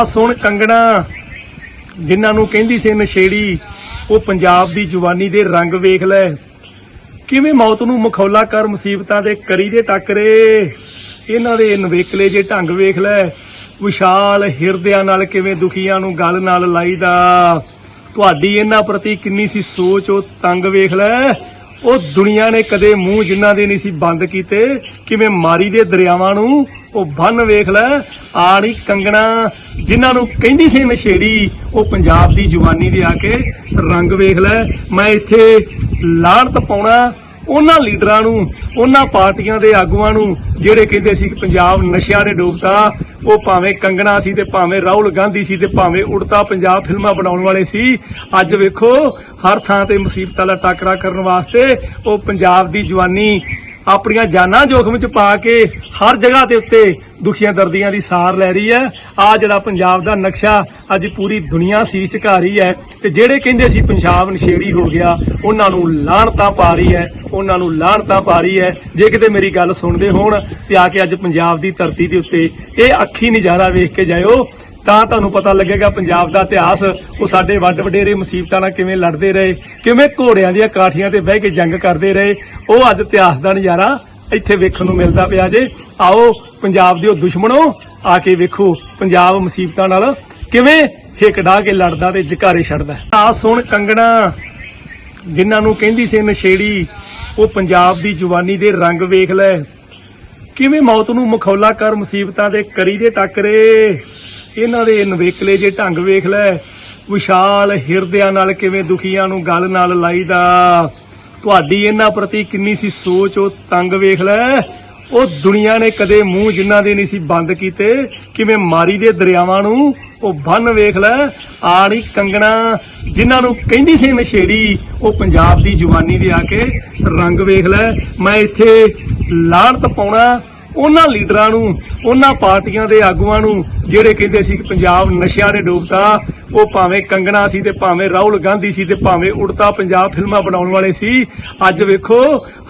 ਆ ਸੁਣ ਕੰਗਣਾ, ਜਿਨ੍ਹਾਂ ਨੂੰ ਕਹਿੰਦੀ ਸੀ ਨਸ਼ੇੜੀ, ਉਹ ਪੰਜਾਬ ਦੀ ਜਵਾਨੀ ਦੇ ਰੰਗ ਵੇਖ ਲੈ। ਕਿਵੇਂ ਮੌਤ ਨੂੰ ਮਖੌਲਾ ਕਰ ਮੁਸੀਬਤਾਂ ਦੇ ਕਰੀ ਦੇ ਟੱਕਰੇ ਇਹਨਾਂ ਦੇ ਨਵੇਕਲੇ ਜੇ ਢੰਗ ਵੇਖ ਲੈ। ਵਿਸ਼ਾਲ ਹਿਰਦਿਆਂ ਨਾਲ ਕਿਵੇਂ ਦੁਖੀਆਂ ਨੂੰ ਗੱਲ ਨਾਲ ਲਾਈਦਾ। ਤੁਹਾਡੀ ਇਹਨਾਂ ਪ੍ਰਤੀ ਕਿੰਨੀ ਸੀ ਸੋਚ, ਉਹ ਤੰਗ ਵੇਖ ਲੈ। ਉਹ ਦੁਨੀਆ ਨੇ ਕਦੇ ਮੂੰਹ ਜਿਨ੍ਹਾਂ ਦੇ ਨਹੀਂ ਸੀ ਬੰਦ ਕੀਤੇ, ਕਿਵੇਂ ਮਾਰੀ ਦੇ ਦਰਿਆਵਾਂ ਨੂੰ ਉਹ ਬੰਨ ਵੇਖ ਲੈ, ਆੜੀ ਕੰਗਣਾ, ਜਿਨ੍ਹਾਂ ਨੂੰ ਕਹਿੰਦੀ ਸੀ ਨਸ਼ੇੜੀ, ਉਹ ਪੰਜਾਬ ਦੀ ਜਵਾਨੀ ਦੇ ਆ ਕੇ ਰੰਗ ਵੇਖ ਲੈ। ਮੈਂ ਇੱਥੇ ਲਾਹਣਤ ਪਾਉਣਾ, ਉਹਨਾਂ ਲੀਡਰਾਂ ਨੂੰ, ਉਹਨਾਂ ਪਾਰਟੀਆਂ ਦੇ ਆਗੂਆਂ ਨੂੰ, ਜਿਹੜੇ ਕਹਿੰਦੇ ਸੀ ਕਿ ਪੰਜਾਬ ਨਸ਼ਿਆਂ ਨੇ ਡੋਬਤਾ, ਉਹ ਭਾਵੇਂ ਕੰਗਣਾ ਸੀ ਤੇ ਭਾਵੇਂ ਰਾਹੁਲ ਗਾਂਧੀ ਸੀ ਤੇ ਭਾਵੇਂ ਉੜਤਾ ਪੰਜਾਬ ਫਿਲਮਾਂ ਬਣਾਉਣ ਵਾਲੇ ਸੀ, ਅੱਜ ਵੇਖੋ, ਹਰ ਥਾਂ ਤੇ ਮੁਸੀਬਤਾਂ ਦਾ ਟਾਕਰਾ ਕਰਨ ਵਾਸਤੇ ਉਹ ਪੰਜਾਬ ਦੀ ਜਵਾਨੀ ਆਪਣੀਆਂ ਜਾਨਾਂ ਜੋਖਮ ਵਿੱਚ ਪਾ ਕੇ ਹਰ ਜਗ੍ਹਾ ਦੇ ਉੱਤੇ ਦੁਖੀਆਂ ਦਰਦੀਆਂ ਦੀ ਸਾਰ ਲੈ ਰਹੀ ਹੈ। ਆ ਜਿਹੜਾ ਪੰਜਾਬ ਦਾ ਨਕਸ਼ਾ ਅੱਜ ਪੂਰੀ ਦੁਨੀਆ ਸੀਸ ਝੁਕਾ ਰਹੀ ਹੈ ਤੇ ਜਿਹੜੇ ਕਹਿੰਦੇ ਸੀ ਪੰਜਾਬ ਨਸ਼ੇੜੀ ਹੋ ਗਿਆ, ਉਹਨਾਂ ਨੂੰ ਲਾਹਣਤਾਂ ਪਾ ਰਹੀ ਹੈ, ਉਹਨਾਂ ਨੂੰ ਲਾਹਣਤਾਂ ਪਾ ਰਹੀ ਹੈ। ਜੇ ਕਿਤੇ ਮੇਰੀ ਗੱਲ ਸੁਣਦੇ ਹੋਣ ਤੇ ਆ ਕੇ ਅੱਜ ਪੰਜਾਬ ਦੀ ਧਰਤੀ ਦੇ ਉੱਤੇ ਇਹ ਅੱਖੀ ਨਜ਼ਾਰਾ ਵੇਖ ਕੇ ਜਾਇਓ, ਤਾਂ ਤੁਹਾਨੂੰ ਪਤਾ ਲੱਗੇਗਾ ਪੰਜਾਬ ਦਾ ਇਤਿਹਾਸ, ਉਹ ਸਾਡੇ ਵੱਡ ਵਡੇਰੇ ਮੁਸੀਬਤਾਂ ਨਾਲ ਕਿਵੇਂ ਲੜਦੇ ਰਹੇ, ਕਿਵੇਂ ਘੋੜਿਆਂ ਦੀਆਂ ਕਾਠੀਆਂ ਤੇ ਬਹਿ ਕੇ ਜੰਗ ਕਰਦੇ ਰਹੇ ਉਹ ਅੱਜ ਇਤਿਹਾਸ ਦਾ ਨਜ਼ਾਰਾ ਇੱਥੇ ਵੇਖਣ ਨੂੰ ਮਿਲਦਾ ਪਿਆ ਜੇ। ਆਓ ਪੰਜਾਬ ਦੇ ਉਹ ਦੁਸ਼ਮਣੋ, ਆ ਕੇ ਵੇਖੋ ਪੰਜਾਬ ਮੁਸੀਬਤਾਂ ਨਾਲ ਕਿਵੇਂ ਹਿੱਕ ਕੇ ਲੜਦਾ ਤੇ ਜਕਾਰੇ ਛੱਡਦਾ। ਆ ਸੁਣ ਕੰਗਣਾ, ਜਿਨ੍ਹਾਂ ਨੂੰ ਕਹਿੰਦੀ ਸੀ ਨਸ਼ੇੜੀ, ਉਹ ਪੰਜਾਬ ਦੀ ਜਵਾਨੀ ਦੇ ਰੰਗ ਵੇਖ ਲੈ। ਕਿਵੇਂ ਮੌਤ ਨੂੰ ਮਖੌਲਾ ਕਰ ਮੁਸੀਬਤਾਂ ਦੇ ਕਰੀ ਦੇ ਟੱਕਰੇ ਇਹਨਾਂ ਦੇ ਨਵੇਕਲੇ ਜੇ ਢੰਗ ਵੇਖ ਲੈ। ਵਿਸ਼ਾਲ ਹਿਰਦਿਆਂ ਨਾਲ ਕਿਵੇਂ ਦੁਖੀਆਂ ਨੂੰ ਗੱਲ ਨਾਲ ਲਾਈਦਾ। ਤੁਹਾਡੀ ਇਹਨਾਂ ਪ੍ਰਤੀ ਕਿੰਨੀ ਸੀ ਸੋਚ, ਉਹ ਤੰਗ ਵੇਖ ਲੈ। ਉਹ ਦੁਨੀਆ ਨੇ ਕਦੇ ਮੂੰਹ ਜਿਨ੍ਹਾਂ ਦੇ ਨਹੀਂ ਸੀ ਬੰਦ ਕੀਤੇ। ਕਿਵੇਂ ਮਾਰੀ ਦੇ ਦਰਿਆਵਾਂ ਨੂੰ, ਉਹ ਬੰਨ ਵੇਖ ਲੈ। ਆੜੀ ਕੰਗਣਾ ਜਿਨ੍ਹਾਂ ਨੂੰ ਕਹਿੰਦੀ ਸੀ ਨਸ਼ੇੜੀ, ਉਹ ਪੰਜਾਬ ਦੀ ਜਵਾਨੀ ਦੇ ਆ ਕੇ ਰੰਗ ਵੇਖ ਲੈ। ਮੈਂ ਇੱਥੇ ਲਾਹਣਤ ਪਾਉਣਾ ਉਹਨਾਂ ਲੀਡਰਾਂ ਨੂੰ, ਉਹਨਾਂ ਪਾਰਟੀਆਂ ਦੇ ਆਗੂਆਂ ਨੂੰ, ਜਿਹੜੇ ਕਹਿੰਦੇ ਸੀ ਕਿ ਪੰਜਾਬ ਨਸ਼ਿਆਂ ਨੇ ਡੋਬਤਾ ਉਹ ਭਾਵੇਂ ਕੰਗਣਾ ਸੀ ਤੇ ਭਾਵੇਂ ਰਾਹੁਲ ਗਾਂਧੀ ਸੀ ਤੇ ਭਾਵੇਂ ਉੜਤਾ ਪੰਜਾਬ ਫਿਲਮਾਂ ਬਣਾਉਣ ਵਾਲੇ ਸੀ, ਅੱਜ ਵੇਖੋ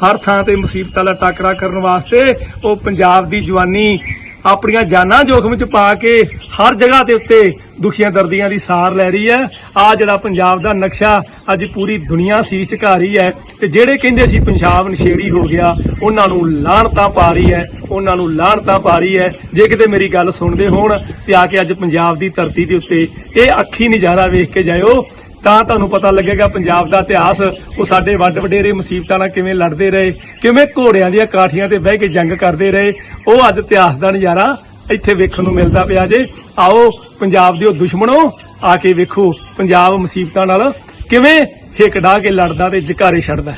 ਹਰ ਥਾਂ ਤੇ ਮੁਸੀਬਤਾਂ ਦਾ ਟਾਕਰਾ ਕਰਨ ਵਾਸਤੇ ਉਹ ਪੰਜਾਬ ਦੀ ਜਵਾਨੀ ਆਪਣੀਆਂ ਜਾਨਾਂ ਜੋਖਮ ਚ ਪਾ ਕੇ ਹਰ ਜਗ੍ਹਾ ਦੇ ਉੱਤੇ ਦੁਖੀਆਂ ਦਰਦੀਆਂ ਦੀ ਸਾਰ ਲੈ ਰਹੀ ਹੈ। ਆ ਜਿਹੜਾ ਪੰਜਾਬ ਦਾ ਨਕਸ਼ਾ ਅੱਜ ਪੂਰੀ ਦੁਨੀਆ ਸੀਸ ਝੁਕਾ ਰਹੀ ਹੈ ਤੇ ਜਿਹੜੇ ਕਹਿੰਦੇ ਸੀ ਪੰਜਾਬ ਨਸ਼ੇੜੀ ਹੋ ਗਿਆ, ਉਹਨਾਂ ਨੂੰ ਲਾਹਣਤਾਂ ਪਾ ਰਹੀ ਹੈ, ਉਹਨਾਂ ਨੂੰ ਲਾਹਣਤਾਂ ਪਾ ਰਹੀ ਹੈ। ਜੇ ਕਿਤੇ ਮੇਰੀ ਗੱਲ ਸੁਣਦੇ ਹੋਣ ਤੇ ਆ ਕੇ ਅੱਜ ਪੰਜਾਬ ਦੀ ਧਰਤੀ ਦੇ ਉੱਤੇ ਇਹ ਅੱਖੀ ਨਜ਼ਾਰਾ ਵੇਖ ਕੇ ਜਾਇਓ ਤਾਂ ਤੁਹਾਨੂੰ ਪਤਾ ਲੱਗੇਗਾ ਪੰਜਾਬ ਦਾ ਇਤਿਹਾਸ, ਉਹ ਸਾਡੇ ਵੱਡ ਵਡੇਰੇ ਮੁਸੀਬਤਾਂ ਨਾਲ ਕਿਵੇਂ ਲੜਦੇ ਰਹੇ, ਕਿਵੇਂ ਘੋੜਿਆਂ ਦੀਆਂ ਕਾਠੀਆਂ ਤੇ ਬਹਿ ਕੇ ਜੰਗ ਕਰਦੇ ਰਹੇ, ਉਹ ਅੱਜ ਇਤਿਹਾਸ ਦਾ ਨਜ਼ਾਰਾ ਇੱਥੇ ਵੇਖਣ ਨੂੰ ਮਿਲਦਾ ਪਿਆ ਜੇ। ਆਓ ਪੰਜਾਬ ਦੇ ਉਹ ਦੁਸ਼ਮਣੋ ਆ ਕੇ ਵੇਖੋ, ਪੰਜਾਬ ਮੁਸੀਬਤਾਂ ਨਾਲ ਕਿਵੇਂ ਹਿੱਕ ਢਾਹ ਕੇ ਲੜਦਾ ਤੇ ਜਕਾਰੇ ਛੱਡਦਾ।